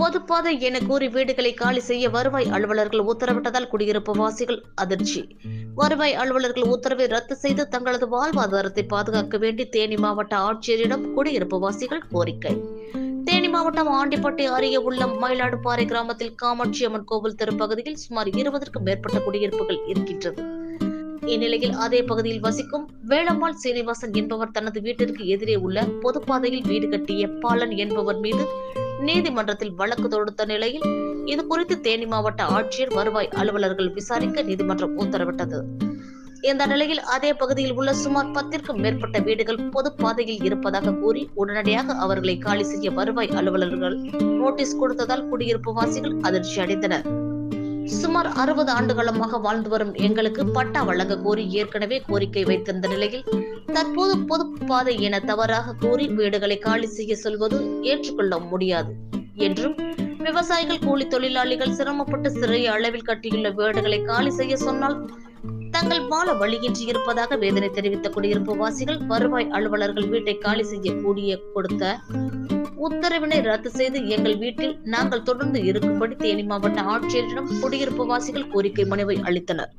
பொதுப்பாதை என கூறி வீடுகளை காலி செய்ய வருவாய் அலுவலர்கள் உத்தரவிட்டதால் குடியிருப்பு வாசிகள் அதிர்ச்சி. வருவாய் அலுவலர்கள் உத்தரவை ரத்து செய்து தங்களது வாழ்வாதாரத்தை பாதுகாக்க வேண்டி தேனி மாவட்ட ஆட்சியரிடம் குடியிருப்பு வாசிகள் கோரிக்கை. தேனி மாவட்டம் ஆண்டிப்பட்டி அருகே உள்ள மயிலாடுபாறை கிராமத்தில் காமாட்சி அம்மன் கோவில் தெருப்பகுதியில் சுமார் இருபதற்கும் மேற்பட்ட குடியிருப்புகள் இருக்கின்றது. இந்நிலையில் அதே பகுதியில் வசிக்கும் வேளம்மாள் சீனிவாசன் என்பவர் தனது வீட்டிற்கு எதிரே உள்ள பொதுப்பாதையில் வீடு கட்டிய பாலன் என்பவர் மீது நீதிமன்றத்தில் வழக்கு தொடுத்த நிலையில் இது குறித்து தேனி மாவட்ட ஆட்சியர் வருவாய் அலுவலர்கள் விசாரிக்க நீதிமன்றம் உத்தரவிட்டது. இந்த நிலையில் அதே பகுதியில் உள்ள சுமார் பத்திற்கும் மேற்பட்ட வீடுகள் பொது பாதையில் இருப்பதாக கூறி உடனடியாக அவர்களை காலி செய்ய வருவாய் அலுவலர்கள் நோட்டீஸ் கொடுத்ததால் குடியிருப்பு வாசிகள் அதிர்ச்சி அடைந்தனர் சுமார் அறுபது ஆண்டுகாலமாக வாழ்ந்து வரும் எங்களுக்கு பட்டா வழங்க கோரி ஏற்கனவே கோரிக்கை வைத்திருந்த நிலையில் தற்போது பொது பாதை என தவறாக கூறி வீடுகளை காலி செய்ய சொல்வது ஏற்றுக்கொள்ள முடியாது. என்றும் விவசாயிகள் கூலி தொழிலாளிகள் சிரமப்பட்டு சிறிய அளவில் கட்டியுள்ள வீடுகளை காலி செய்ய சொன்னால் தங்கள் வாழ வழியின்றி இருப்பதாக வேதனை தெரிவித்த குடியிருப்பு வாசிகள் வருவாய் அலுவலர்கள் வீட்டை காலி செய்ய கூடிய கொடுத்த உத்தரவினை ரத்து செய்து எங்கள் வீட்டில் நாங்கள் தொடர்ந்து இருக்கும்படி தேனி மாவட்ட ஆட்சியரிடம் குடியிருப்பு வாசிகள் கோரிக்கை மனுவை அளித்தனர்